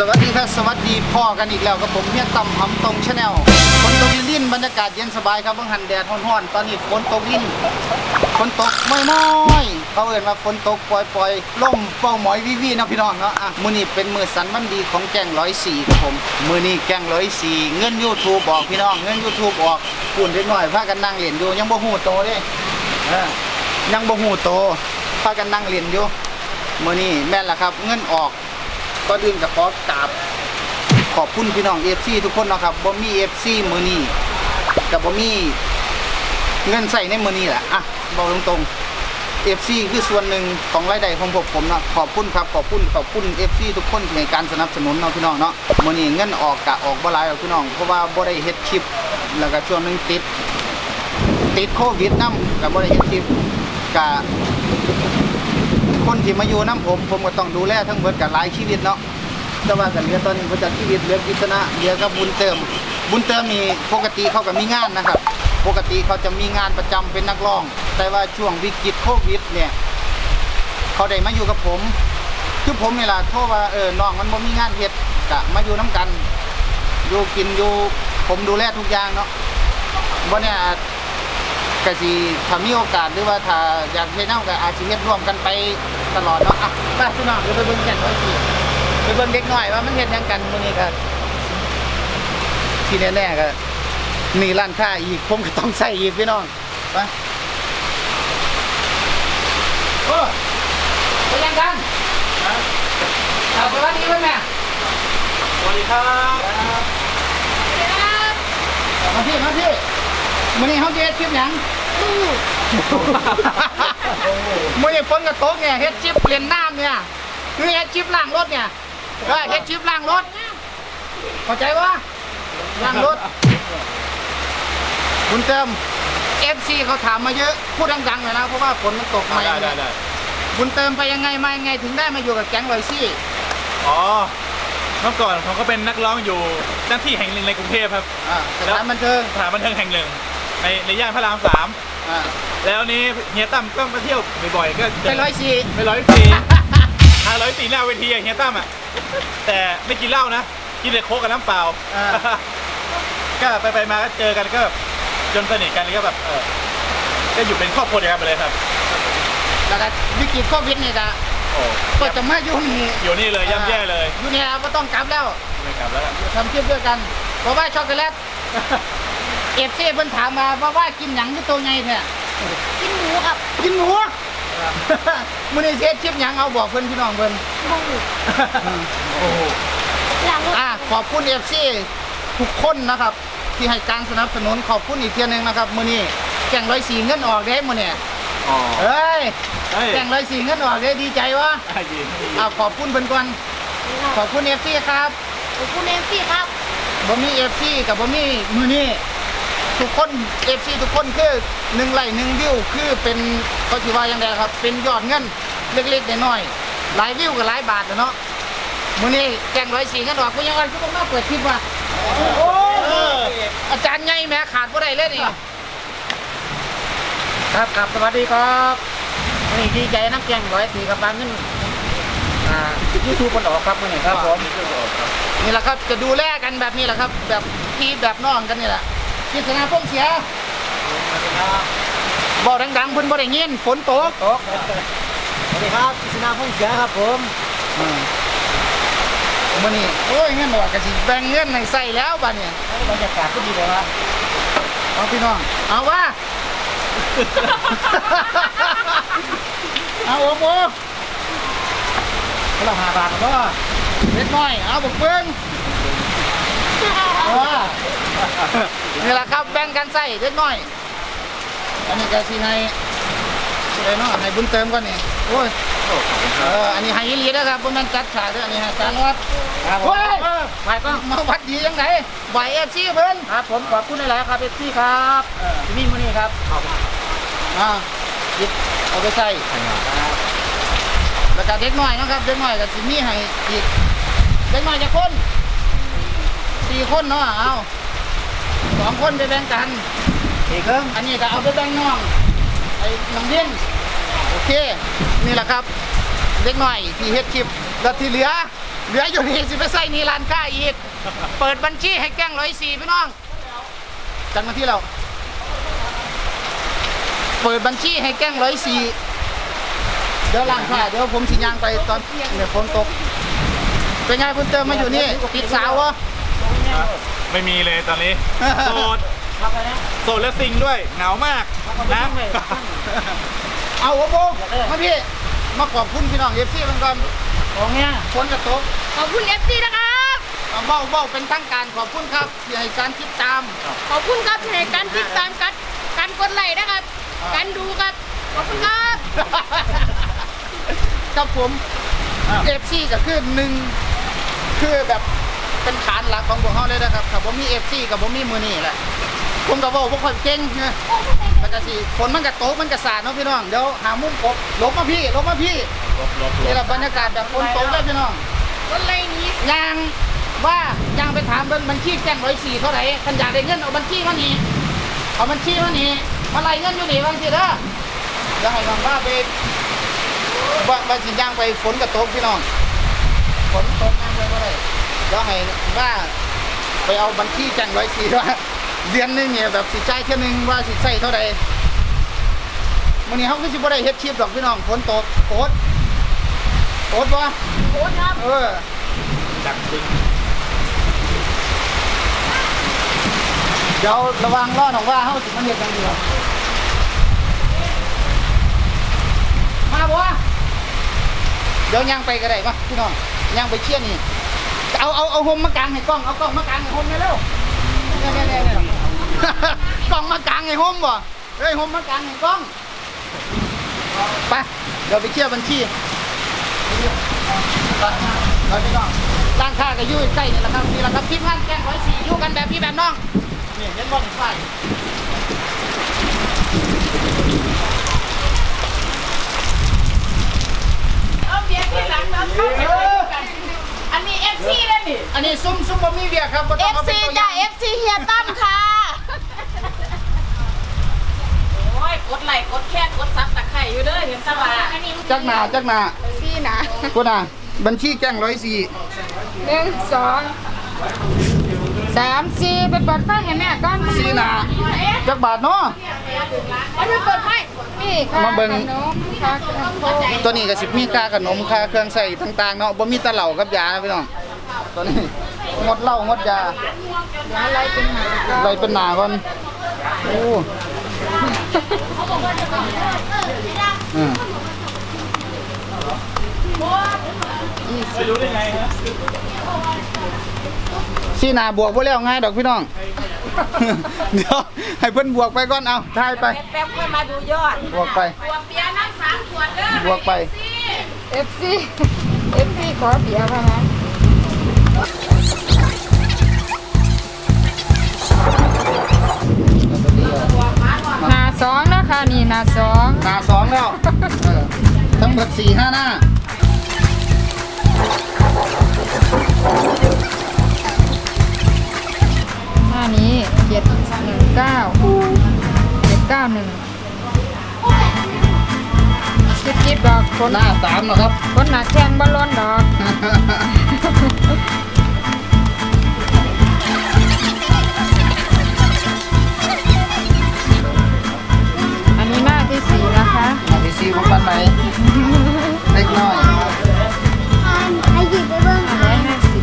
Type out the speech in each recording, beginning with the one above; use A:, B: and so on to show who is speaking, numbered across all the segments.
A: สวัสดีครับ สวัสดีพ่อกันอีกแล้วกับผมเฮียต่ำหำตรงชาแนลฝนตกลิ่นบรรยากาศเย็นสบายครับเบิ่งหันแดดร้อนๆตอนนี้ฝนตกลิ่นฝนตกไม่น้อยๆเขาเอ่นว่าฝนตกปล่อยๆล่มเป้าหมอยวิวีนะพี่น้องเนาะอะมือนี้เป็นมือสันวันดีของแกงร้อยสี่ครับผมมือนี้แกงร้อยสี่เงิน YouTube ออกพี่น้องเงิน YouTube ออกปุ่นเล็กน้อยพากันนั่งเล่นอยู่ยังบ่ฮู้โตเด้ยังบ่ฮู้โตพากันนั่งเล่นอยู่มือนี้แม่นละครับ เงินออก ก็ดื่นกับขอกราบขอบคุณพี่น้องเอฟซีทุกคนเนาะครับบ่มีเอฟซีมือนี้กับบ่มีเงินใส่ในมือนี้แหละอะบอกตรงๆเอฟซีคือส่วนหนึ่งของรายได้ของพวกผมเนาะขอบคุณครับขอบคุณขอบคุณเอฟซีทุกคนที่ให้การสนับสนุนเนาะพี่น้องเนาะมือนี้เงินออกกะออกบ่หลายหรอกพี่น้องเพราะว่าบ่ได้เฮ็ดคลิปแล้วก็ช่วงนึงติดติดโควิดนำกับบ่ได้เฮ็ดคลิปกะ คนที่มาอยู่น้ำผม ผมก็ต้องดูแลทั้งเบิดกับหลายชีวิตเนาะแต่ว่ากันเหลือตอนนี้ประจักษ์ชีวิตเหลือกิจนะเหลือกับบุญเติม บุญเติมนี่ปกติเขาก็มีงานนะครับ ปกติเขาจะมีงานประจำเป็นนักร้อง แต่ว่าช่วงวิกฤตโควิดเนี่ยเขาได้มาอยู่กับผม คือผมนี่ล่ะโทษว่าเออน้องมันบ่มีงานเฮ็ดกะมาอยู่น้ำกัน อยู่กินอยู่ผมดูแลทุกอย่างเนาะบ่เนี่ยก็สิถ้ามีโอกาสหรือว่าถ้าอยากเฮ็ดแนวก็อาจสิเฮ็ดร่วมกันไป ตลอดเนาะอะไปพี่น้องเดี๋ยวไปเบิ่งกันว่าสิไปเบิ่งเด็กน้อยว่ามันเฮ็ดหยังกันมื้อนี้ก็ที่แน่ๆก็มีร้านค้าอีกผมก็ต้องใส่อีกพี่น้องไปโอ้ไปยังกันเอาไปวัดนี้ไว้แม่
B: สวัสดีครับ
A: มาพี่มาพี่มื้อนี้เฮาสิเฮ็ดคลิปหยัง มื้อนี้ฝนก็ตกเนี่ยเฮ็ดคลิปเปลี่ยนน้ำเนี่ยคือเฮ็ดคลิปล้างรถเนี่ยเออเฮ็ดคลิปล้างรถเข้าใจบ่ล้างรถคุณเติม FC เขาถามมาเยอะพูดดังๆหน่อยนะเพราะว่าฝนมันตกใหม่
B: ได้ได้ได้
A: คุณเติมไปยังไงมายังไงถึงได้มาอยู่กับแก๊งลอยซี่
B: อ๋อเมื่อก่อนผมก็เป็นนักร้องอยู่หน้าที่แห่งหนึ่งในกรุงเทพครับ
A: อ่าสถานบันเทิง
B: สถานบันเทิงแห่งหนึ่งในในย่านพระรามสาม
A: อ่า
B: แล้วนี้เฮียตั้มก็มาเที่ยวบ่อยๆก็
A: ไปร้อยสี่
B: ไปร้อยสี่หาร้อยสี่หน้าเวทีอะเฮียตั้มอะแต่ไม่กินเหล้านะกินแต่โค้กกับน้ำเปล่า
A: อ่า
B: ก็ไปไปๆมาก็เจอกันก็จนสนิทกันเลยก็แบบเออก็อยู่เป็นครอบครัวเดียวกันไปเลยครับ
A: แล้วก็วิกฤตโควิดนี่ก็
B: โอ้
A: ก็จะมาอยู่นี่
B: อยู่นี่เลยย่ำแย่เลย
A: อยู่นี่เราก็ต้องกลับแล้ว
B: ไม่กลับแล้ว
A: ทำคลิปด้วยกันเพราะว่าช็อกโกแลต เอฟซีเพิ่นถามมาว่าว่ากินหยังที่ตัวไงเนี่ย
C: กินหมูครับ
A: กินหมูมื้อนี้เฮ็ดคลิปหยังเอาบอกเพิ่นพี่น้องเพิ่น
C: หมู
B: โอ้โห
C: หลังรถ
A: อะขอบคุณเอฟซีทุกคนนะครับ ที่ให้การสนับสนุนขอบคุณอีกเทียหนึงนะครับมื้อนี้แก่งร้อยสี่เงินออกเด้มื้อนี้
B: อ๋อ
A: เอ้ย
B: เฮ้ย
A: แก่งร้อยสี่เงินออกเด้ดีใจวะ
B: อะยินดี
A: อะขอบคุณเพิ่นก่อนขอบคุณเอฟซีครับ
C: ขอบคุณเอฟซีครับ
A: บ่มีเอฟซีกับบ่มีมือนี่ ทุกคนเอฟซีทุกคนคือหนึ่งไลค์หนึ่งวิวคือเป็นเขาสิว่าอย่างไรครับ เป็นยอดเงินเล็กๆน้อยๆหลายวิวกับหลายบาทนะเนาะมื้อนี้แกงร้อยสีกันดอกกูยังว่าคือต้องมาเปิดคลิปว่ะโอ้ยอาจารย์ใหญ่แม่ขาดบ่ได้เลยนี่ครับครับสวัสดีครับวันนี้ดีใจน้ำแกงร้อยสีกับบางเงินอ่ายูทูบมันออกครับมื้อนี้ครับผมนี่แหละครับจะดูแลกันแบบนี้แหละครับ แบบพี่แบบน้องกันนี่แหละ กิษณาพงเสียบอกดังๆเพิ่นบ่ได้ยินฝนตก
D: สวัสดีครับกิษณาพงเสียครับผม
A: อืมมื้อนี้โอ้ยเงินบอกก็สิแบ่งเงินให้ใส่แล้วบัดเนี่ย
D: บรรยากาศก็ดีเลยครับ
A: เอาพี่น้อง เอาว่าเอาโอ้โห
D: เราหาบาทก็
A: เล็กน้อย เอาบักเบิ่ง เอาว่านี่แหละครับแบ่งกันใส่เล็กน้อย อันนี้ก็สิให้สิได้เนาะให้บุญเติมก่อนนี่โอ้ยเอออันนี้ให้อีหลีนะครับบ่แม่นจัดฉากเด้ออันนี้ให้การวัด
D: ครับผม
A: โอ้ยไปก็มาวัดดีจังไดไหวเอฟซีเพิ่น
D: ครับผมขอบคุณหลายๆครับเอฟซีครับที่นี่มื้อนี้ครับเอา
A: อ่าหยิบเอาไปใส่แล้วก็เด็กน้อยนะครับเด็กน้อยก็สิมีให้อีกเด็กน้อยจะคน สี่คนเนาะเอาสองคนไปแบ่งกัน
D: อีกครึ่ง
A: อันนี้ก็เอาไปแบ่งน้องไอ้น้องเลี้ยงโอเค นี่แหละครับ เล็กหน่อยที่เฮ็ดคลิปแล้วที่เหลือ เหลืออยู่นี่สิไปใส่นี่ร้านค้าอีก เปิดบัญชีให้แกล้งร้อยสี่พี่น้องจังมาที่เรา เปิดบัญชีให้แกล้งร้อยสี่เดี๋ยวร้านค้าเดี๋ยวผมสิย่างไปตอนเนี่ยฝนตก เป็นไงคุณเติมมาอยู่นี่ติดสาววะ
B: ไม่มีเลยตอนนี้ โสด
D: พักไปนะ
B: โสดและซิงด้วยเหงามากนะ
A: เอาโอ้โบมาพี่ มาขอบคุณพี่น้องเอฟซีมันก่อน
D: ของเนี้ย
A: ฝนกระตก
C: ขอบคุณเอฟซีนะครับ
A: เอาเบ้าเบ้าเป็นทางการขอบคุณครับที่ให้การติดตาม
C: ขอบคุณครับในการติดตามกันการกดไลค์นะครับ การดูครับ ขอบคุณครับ
A: ครับผมเอฟซีก็คือหนึ่งคือแบบ เป็นฐานหลักของพวกเขาเลยนะครับครับผมมีเอฟซีกับผมมีมือนี่แหละผมกับว่าพวกคนเก่งนะมันก็สิฝนมันก็ตกมันก็สาดเนาะพี่น้องเดี๋ยวหามุมกบหลบมาพี่หลบมาพี่
B: ลบลบล
A: นี่
B: บ
A: แหละบรรยากาศแบบฝนตกเลยพี่น้อง
C: กดไลค์นี้
A: ยังว่ายังไปถามเบิ่งบัญชีแจ้งร้อยสี่เท่าไหร่คันอยากได้เงินเอาบัญชีมานี่เอาบัญชีมานี่มาไล่เงินอยู่นี่บางทีเด้อเดี๋ยวให้น้องว่าไปว่าว่าสิย่างไปฝนกับตกพี่น้องฝนตกย่างไปบ่ได้ เดี๋ยวให้ว่าไปเอาบัญชีแจ้งร้อยสี่ว่าเดือนหนึงเนี่ยแบบสิจ่ายเท่านึงว่าสิใช้เท่าใดมื้อนี้เฮาคือสิบ่ได้เฮ็ดคลิปดอกพี่น้องฝนตกโคตรโคตรบ่
C: โค้ดครับ
A: เออ
B: ดักซิง
A: เดี๋ยวระวังล้อหนองว่าเขาสิมันเห็ดอย่างเดียวมาบัวเดี๋ยวย่างไปก็ได้ปะพี่น้องย่างไปเชี่ยนี่ เอาเอาเอาโฮมมากางให้กล้องเอากล้องมากางให้โฮมเร็วเนี่ยเนี่ยเนี่ยเนกล้องมากางให้โฮมบ่เฮ้ยโฮมมากางให้กล้องไปเดี๋ยวไปเชี่ยบัญชีไปไปพี่น้องร้านค้าก็ยู่ยใกล้นี่แหละครับนี่แหละครับทีมงานแกงร้อยสี่ยู่กันแบบพี่แบบน้องนี่เห็นบ่ไฟ
C: เอาเบียร์ที่หลังเราเข้าไปกันอันนี้เอฟซีเลยนี่
A: อันนี้ซุ่มซุ่มบ่มีเวียครับบ่
C: เอ
A: ต้อง
C: ฟ
A: เอาเป็น
C: ซี
A: ตัวอ
C: จ้ะ
A: ย่าง
C: เอฟซีเฮียตั้มค่ะ
E: โอ้ยกดไลค์กดแค่กดซับตะไคร่อยู่เด้อเห็นสว่า
A: จักหนาจักหนา
C: ซีนะ
A: กูน่ะบัญชีแจ้งร้อยสี่
E: หนึ่งสองสามสี่ไปเปิดไฟให้แม่ก่อน
A: สี่หนาจักบาทเนาะ
C: เอาไปเปิดไฟ
E: นี่ค่ะ
A: มาเบิ่ง
E: ขนมค่ะขนมโคก
A: ตัวนี้ก็สิมีค่าขนมค่าเครื่องใส่ต่างๆเนาะบ่มีแตะเหล่ากับยานะพี่น้อง ตัวนี้งดเหล้างดยา
E: อะไรเป็นหมา
A: อะไรเป็นหนาก่อนโอ้อืม
B: ไม่รู้ได้ไงฮะ
A: สี่หนาบวกบ่แล้วง่ายดอกพี่น้อง เดี๋ยวให้เพิ่นบวกไปก่อนเอาทายไป
E: แป๊บๆค่อยมาดูยอด
A: บวกไป
C: ตัวเบียร์นั่งสามขวดเด้อบ
A: วกไป
E: เอฟซีเอฟซีขอเบียร์ค่ะนะ สองนะคะนี่หนาสอง
A: หนาสองแล้ว เออทั้งหมดสี่ห้าหน้า
E: หน้านี้เจ็ดหนึ่งเก้าเจ็ดเก้าหนึ่งคิดคิดดอกคน
A: หน้าสามนะครับ
E: คนหนาแข้งบอลลอนดอก หน้าที่สี่นะคะ
A: หน้าที่สี่ผมปันไหนเล็กน้อย
C: ให้หยิบไปเบิ่ง
E: ห้าร้อยห้าสิบ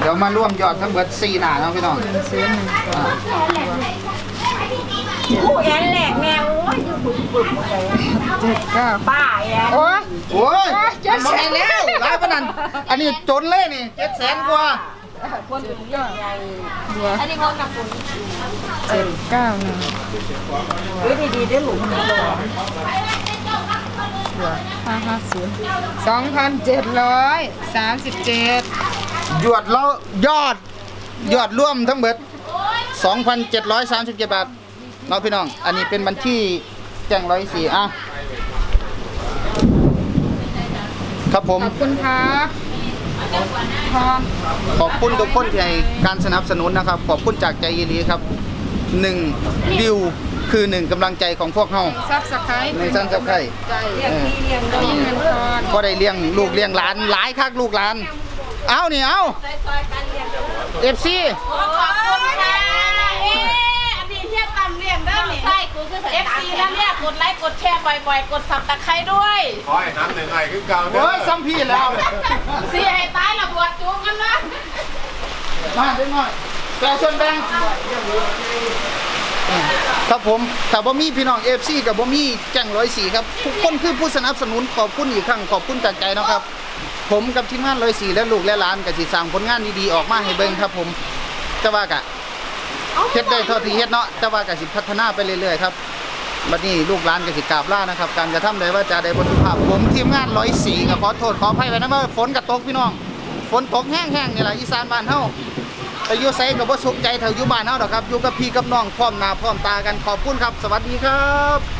A: เดี๋ยวมาร่วมยอดทั้งหมดสี่หน้าเนาะพี่น้อง
E: ซื้อหนึ่ง
A: อ่า
E: ผู้แอนแหลกแนวโอ้ยอยู่บุบบุบเจ็ดเก้าป้าแอน
A: โอ้ยโอ้ย
E: เจ็ด
A: มัน
E: แส
A: บ่
E: น
A: ให้แล้วหลายปานนั้นอันนี้จนเลยนี่เจ็ดแสนกว่า
E: คนเป็นยอดบัว
C: อันนี้ของนักบุญ
E: เจ็ดเก้าหนึ่งเฮ้ยดีๆได้หลุมหนึ่งลงบัวห้าห้าศูนย์สองพันเจ็ดร้อยสามสิบเจ็ด
A: ยอดแล้วยอด ยอดร่วมทั้งหมด2,737บาทเนาะพี่น้อง อันนี้เป็นบัญชีแจ้งร้อยสี่อะ ครับผม
E: ขอบคุณครับพอ
A: ขอบคุณทุกคนที่ให้การสนับสนุนนะครับ ขอบคุณจากใจยีรีครับหนึ่งวิวคือหนึ่งกำลังใจของพวกเฮา
E: ซับสไครต์
A: ในสั้นสับไข่
E: ใจนี่เงินทอน
A: ก็ได้เลี้ยงลูกเลี้ยงหลานหลายคักลูกหลานเอานี่เอาเอฟซี
C: ขอบคุณค่ะเอ๊ะอันนี้เฮียตำเลี้ยงเด้อนี่ใช่กูคือเอฟซีแล้วเนี่ยกดไลค์กดแชร์บ่อยๆ กดสับตะไคร้ด้วย
F: ขอให้น้ำหนึ่งไอ้ขึ้นเก่าเด้
A: โอ้
F: อย
A: ซ้ำพี่แล้ว
C: เสียให้ตายละบวชจูงกันนะ
A: มาเด็กน้อยแปลส่วนแบ่งครับผมถ้าบ่มีพี่น้องเอฟซีกับบ่มีแจ้งร้อยสี่ครับทุกคนคือผู้สนับสนุนขอบคุณอีกครั้งขอบคุณจากใจนะครับ ผมกับทีมงานร้อยสี่และลูกและหลานก็สิสร้างผลงานดีๆออกมาให้เบิ่งครับผมแต่ว่ากะเฮ็ดได้เท่าที่เฮ็ดเนาะแต่ว่าก็สิพัฒนาไปเรื่อยๆครับบัดนี้ลูกหลานก็สิกราบล่านะครับ การกระทำใดว่าจะใดบ่สุภาพผมทีมงานร้อยสี่ก็ขอโทษขออภัยไว้นะเมื่อฝนก็ตกพี่น้อง ฝนตกแห้งๆนี่แหละอีสานบ้านเฮา แต่อยู่ไซกับ่สุขใจเท่าอยู่บ้านเฮาดอกครับอยู่กับพี่กับน้องพร้อมหน้าพร้อมตากันขอบคุณครับ สวัสดีครับ